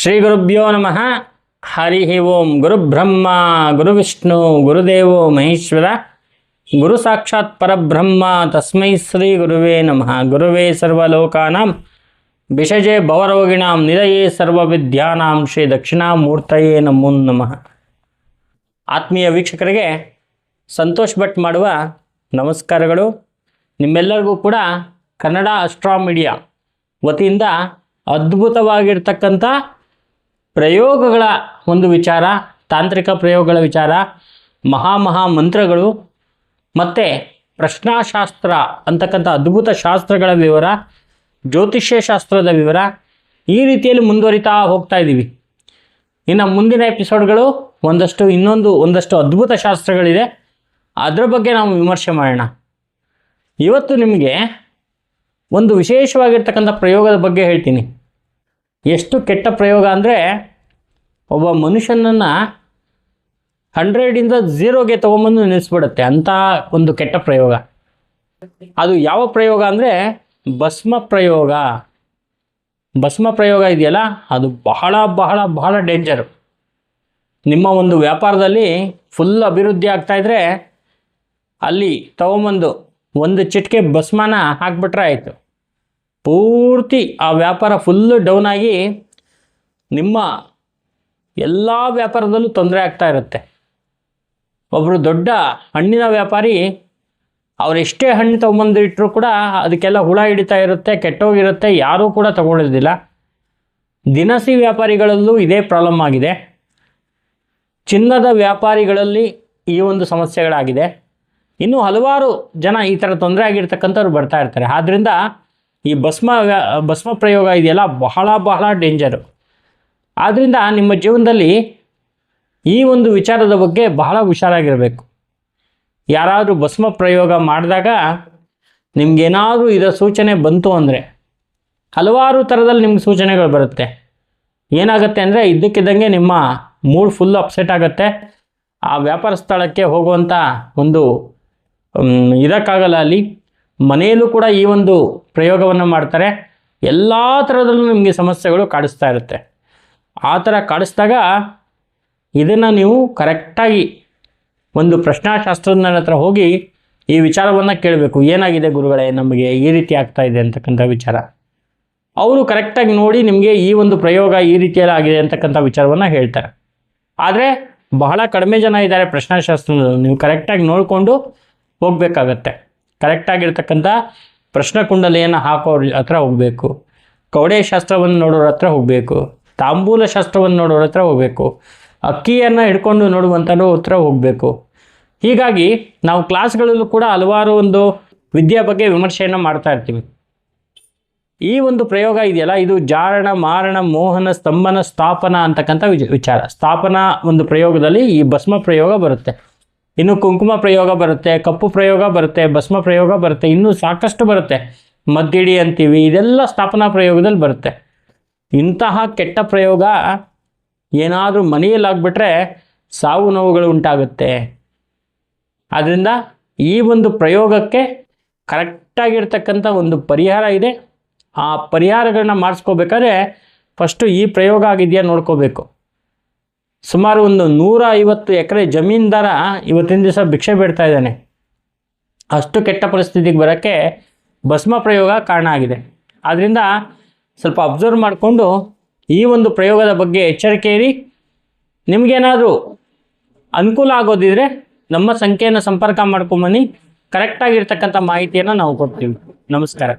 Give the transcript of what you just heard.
ಶ್ರೀ ಗುರುಭ್ಯೋ ನಮಃ. ಹರಿ ಓಂ ಗುರುಬ್ರಹ್ಮ ಗುರುವಿಷ್ಣು ಗುರುದೇವೋ ಮಹೇಶ್ವರ. ಗುರು ಸಾಕ್ಷಾತ್ ಪರಬ್ರಹ್ಮ, ತಸ್ಮೈ ಶ್ರೀ ಗುರುವೇ ನಮಃ. ಗುರುವೇ ಸರ್ವಲೋಕಾನಾಂ ವಿಷಜೆ ಭವರೋಗಿಣಾಂ, ನಿಲಯೇ ಸರ್ವವಿದ್ಯಾನಾಂ, ಶ್ರೀ ದಕ್ಷಿಣಾಮೂರ್ತಯೇ ನಮೋ ನಮಃ. ಆತ್ಮೀಯ ವೀಕ್ಷಕರಿಗೆ ಸಂತೋಷ್ ಭಟ್ ಮಾಡುವ ನಮಸ್ಕಾರಗಳು. ನಿಮ್ಮೆಲ್ಲರಿಗೂ ಕೂಡ ಕನ್ನಡ ಅಸ್ಟ್ರಾ ಮೀಡಿಯಾ ವತಿಯಿಂದ ಅದ್ಭುತವಾಗಿರ್ತಕ್ಕಂಥ ಪ್ರಯೋಗಗಳ ಒಂದು ವಿಚಾರ, ತಾಂತ್ರಿಕ ಪ್ರಯೋಗಗಳ ವಿಚಾರ, ಮಹಾ ಮಹಾ ಮಂತ್ರಗಳು ಮತ್ತು ಪ್ರಶ್ನಾಶಾಸ್ತ್ರ ಅಂತಕ್ಕಂಥ ಅದ್ಭುತ ಶಾಸ್ತ್ರಗಳ ವಿವರ, ಜ್ಯೋತಿಷ್ಯ ಶಾಸ್ತ್ರದ ವಿವರ ಈ ರೀತಿಯಲ್ಲಿ ಮುಂದುವರಿತಾ ಹೋಗ್ತಾ ಇದ್ದೀವಿ. ಇನ್ನು ಮುಂದಿನ ಎಪಿಸೋಡ್ಗಳು ಒಂದಷ್ಟು ಇನ್ನೊಂದು ಒಂದಷ್ಟು ಅದ್ಭುತ ಶಾಸ್ತ್ರಗಳಿದೆ. ಅದರ ಬಗ್ಗೆ ನಾವು ವಿಮರ್ಶೆ ಮಾಡೋಣ. ಇವತ್ತು ನಿಮಗೆ ಒಂದು ವಿಶೇಷವಾಗಿರ್ತಕ್ಕಂಥ ಪ್ರಯೋಗದ ಬಗ್ಗೆ ಹೇಳ್ತೀನಿ. ಎಷ್ಟು ಕೆಟ್ಟ ಪ್ರಯೋಗ ಅಂದರೆ ಒಬ್ಬ ಮನುಷ್ಯನನ್ನು ಹಂಡ್ರೆಡಿಂದ ಝೀರೋಗೆ ತೊಗೊಂಬಂದು ನಿಲ್ಲಿಸ್ಬಿಡುತ್ತೆ. ಅಂಥ ಒಂದು ಕೆಟ್ಟ ಪ್ರಯೋಗ. ಅದು ಯಾವ ಪ್ರಯೋಗ ಅಂದರೆ ಭಸ್ಮ ಪ್ರಯೋಗ. ಭಸ್ಮ ಪ್ರಯೋಗ ಇದೆಯಲ್ಲ? ಅದು ಬಹಳ ಬಹಳ ಬಹಳ ಡೇಂಜರು ನಿಮ್ಮ ಒಂದು ವ್ಯಾಪಾರದಲ್ಲಿ ಫುಲ್ ಅಭಿವೃದ್ಧಿ ಆಗ್ತಾಯಿದ್ರೆ ಅಲ್ಲಿ ತೊಗೊಂಬಂದು ಒಂದು ಚಿಟಿಕೆ ಭಸ್ಮನ ಹಾಕ್ಬಿಟ್ರೆ ಆಯಿತು. ಪೂರ್ತಿ ಆ ವ್ಯಾಪಾರ ಫುಲ್ಲು ಡೌನ್ ಆಗಿ ನಿಮ್ಮ ಎಲ್ಲ ವ್ಯಾಪಾರದಲ್ಲೂ ತೊಂದರೆ ಆಗ್ತಾ ಇರುತ್ತೆ. ಒಬ್ಬರು ದೊಡ್ಡ ಹಣ್ಣಿನ ವ್ಯಾಪಾರಿ, ಅವ್ರು ಎಷ್ಟೇ ಹಣ್ಣು ತೊಗೊಂಬಂದಿಟ್ಟರು ಕೂಡ ಅದಕ್ಕೆಲ್ಲ ಹುಳ ಹಿಡಿತಾ ಇರುತ್ತೆ, ಕೆಟ್ಟೋಗಿರುತ್ತೆ, ಯಾರೂ ಕೂಡ ತಗೊಳ್ಳೋದಿಲ್ಲ ದಿನಸಿ ವ್ಯಾಪಾರಿಗಳಲ್ಲೂ ಇದೇ ಪ್ರಾಬ್ಲಮ್ ಆಗಿದೆ. ಚಿನ್ನದ ವ್ಯಾಪಾರಿಗಳಲ್ಲಿ ಈ ಒಂದು ಸಮಸ್ಯೆಗಳಾಗಿದೆ. ಇನ್ನೂ ಹಲವಾರು ಜನ ಈ ಥರ ತೊಂದರೆ ಆಗಿರ್ತಕ್ಕಂಥವ್ರು ಬರ್ತಾ ಇರ್ತಾರೆ. ಆದ್ದರಿಂದ ಈ ಭಸ್ಮ ಭಸ್ಮ ಪ್ರಯೋಗ ಇದೆಯಲ್ಲ, ಬಹಳ ಬಹಳ ಡೇಂಜರು ಆದ್ದರಿಂದ ನಿಮ್ಮ ಜೀವನದಲ್ಲಿ ಈ ಒಂದು ವಿಚಾರದ ಬಗ್ಗೆ ಬಹಳ ಹುಷಾರಾಗಿರಬೇಕು. ಯಾರಾದರೂ ಭಸ್ಮ ಪ್ರಯೋಗ ಮಾಡಿದಾಗ ನಿಮಗೇನಾದರೂ ಇದರ ಸೂಚನೆ ಬಂತು ಅಂದರೆ, ಹಲವಾರು ಥರದಲ್ಲಿ ನಿಮ್ಗೆ ಸೂಚನೆಗಳು ಬರುತ್ತೆ. ಏನಾಗುತ್ತೆ ಅಂದರೆ, ಇದ್ದಕ್ಕಿದ್ದಂಗೆ ನಿಮ್ಮ ಮೂಡ್ ಫುಲ್ ಅಪ್ಸೆಟ್ ಆಗುತ್ತೆ. ಆ ವ್ಯಾಪಾರ ಸ್ಥಳಕ್ಕೆ ಹೋಗುವಂಥ ಒಂದು ಇರೋಕ್ಕಾಗಲ್ಲ ಅಲ್ಲಿ. ಮನೆಯಲ್ಲೂ ಕೂಡ ಈ ಒಂದು ಪ್ರಯೋಗವನ್ನು ಮಾಡ್ತಾರೆ. ಎಲ್ಲ ಥರದಲ್ಲೂ ನಿಮಗೆ ಸಮಸ್ಯೆಗಳು ಕಾಡಿಸ್ತಾ ಇರುತ್ತೆ. ಆ ಥರ ಕಾಡಿಸಿದಾಗ ಇದನ್ನು ನೀವು ಕರೆಕ್ಟಾಗಿ ಒಂದು ಪ್ರಶ್ನಾಶಾಸ್ತ್ರಜ್ಞರ ಹತ್ರ ಹೋಗಿ ಈ ವಿಚಾರವನ್ನು ಕೇಳಬೇಕು. ಏನಾಗಿದೆ ಗುರುಗಳೇ ನಮಗೆ? ಈ ರೀತಿ ಆಗ್ತಾ ಇದೆ ಅಂತಕ್ಕಂಥ ವಿಚಾರ. ಅವರು ಕರೆಕ್ಟಾಗಿ ನೋಡಿ ನಿಮಗೆ ಈ ಒಂದು ಪ್ರಯೋಗ ಈ ರೀತಿಯಲ್ಲಿ ಆಗಿದೆ ಅಂತಕ್ಕಂಥ ವಿಚಾರವನ್ನು ಹೇಳ್ತಾರೆ. ಆದರೆ ಬಹಳ ಕಡಿಮೆ ಜನ ಇದ್ದಾರೆ ಪ್ರಶ್ನಾಶಾಸ್ತ್ರದಲ್ಲಿ ನೀವು ಕರೆಕ್ಟಾಗಿ ನೋಡಿಕೊಂಡು ಹೋಗಬೇಕಾಗತ್ತೆ. ಕರೆಕ್ಟಾಗಿರ್ತಕ್ಕಂಥ ಪ್ರಶ್ನೆ ಕುಂಡಲಿಯನ್ನು ಹಾಕೋರ ಹತ್ರ ಹೋಗಬೇಕು. ಕೌಡೆ ಶಾಸ್ತ್ರವನ್ನು ನೋಡೋರ ಹತ್ರ ಹೋಗಬೇಕು. ತಾಂಬೂಲ ಶಾಸ್ತ್ರವನ್ನು ನೋಡೋರ ಹತ್ರ ಹೋಗಬೇಕು. ಅಕ್ಕಿಯನ್ನು ಹಿಡ್ಕೊಂಡು ನೋಡುವಂಥ ಹತ್ರ ಹೋಗಬೇಕು. ಹೀಗಾಗಿ ನಾವು ಕ್ಲಾಸ್ಗಳಲ್ಲೂ ಕೂಡ ಹಲವಾರು ಒಂದು ವಿದ್ಯೆ ಬಗ್ಗೆ ವಿಮರ್ಶೆಯನ್ನು ಮಾಡ್ತಾ ಇರ್ತೀವಿ. ಈ ಒಂದು ಪ್ರಯೋಗ ಇದೆಯಲ್ಲ? ಇದು ಜಾರಣ, ಮಾರಣ, ಮೋಹನ, ಸ್ತಂಭನ, ಸ್ಥಾಪನ ಅಂತಕ್ಕಂಥ ವಿಚ- ವಿಚಾರ. ಸ್ಥಾಪನಾ ಒಂದು ಪ್ರಯೋಗದಲ್ಲಿ ಈ ಭಸ್ಮ ಪ್ರಯೋಗ ಬರುತ್ತೆ. ಇನ್ನು ಕುಂಕುಮ ಪ್ರಯೋಗ ಬರುತ್ತೆ, ಕಪ್ಪು ಪ್ರಯೋಗ ಬರುತ್ತೆ, ಭಸ್ಮ ಪ್ರಯೋಗ ಬರುತ್ತೆ, ಇನ್ನೂ ಸಾಕಷ್ಟು ಬರುತ್ತೆ. ಮದ್ದಿಡಿ ಅಂತೀವಿ, ಇದೆಲ್ಲ ಸ್ಥಾಪನಾ ಪ್ರಯೋಗದಲ್ಲಿ ಬರುತ್ತೆ. ಇಂತಹ ಕೆಟ್ಟ ಪ್ರಯೋಗ ಏನಾದರೂ ಮನೆಯಲ್ಲಾಗ್ಬಿಟ್ರೆ ಸಾವು ನೋವುಗಳು ಉಂಟಾಗುತ್ತೆ. ಆದ್ದರಿಂದ ಈ ಒಂದು ಪ್ರಯೋಗಕ್ಕೆ ಕರೆಕ್ಟಾಗಿರ್ತಕ್ಕಂಥ ಒಂದು ಪರಿಹಾರ ಇದೆ. ಆ ಪರಿಹಾರಗಳನ್ನ ಮಾಡಿಸ್ಕೋಬೇಕಾದ್ರೆ ಫಸ್ಟು ಈ ಪ್ರಯೋಗ ಆಗಿದೆಯಾ ನೋಡ್ಕೋಬೇಕು. ಸುಮಾರು ಒಂದು ನೂರ ಐವತ್ತು ಎಕರೆ ಜಮೀನ್ದಾರ ಇವತ್ತಿನ ದಿವಸ ಭಿಕ್ಷೆ ಬೀಡ್ತಾ ಇದ್ದಾನೆ. ಅಷ್ಟು ಕೆಟ್ಟ ಪರಿಸ್ಥಿತಿಗೆ ಬರೋಕ್ಕೆ ಭಸ್ಮ ಪ್ರಯೋಗ ಕಾರಣ ಆಗಿದೆ. ಆದ್ದರಿಂದ ಸ್ವಲ್ಪ ಅಬ್ಸರ್ವ್ ಮಾಡಿಕೊಂಡು ಈ ಒಂದು ಪ್ರಯೋಗದ ಬಗ್ಗೆ ಎಚ್ಚರಿಕೆ ಇರಿ. ನಿಮಗೇನಾದರೂ ಅನುಕೂಲ ಆಗೋದಿದ್ರೆ ನಮ್ಮ ಸಂಖ್ಯೆಯನ್ನು ಸಂಪರ್ಕ ಮಾಡ್ಕೊಂಬನ್ನಿ. ಕರೆಕ್ಟಾಗಿರ್ತಕ್ಕಂಥ ಮಾಹಿತಿಯನ್ನು ನಾವು ಕೊಡ್ತೀವಿ. ನಮಸ್ಕಾರ.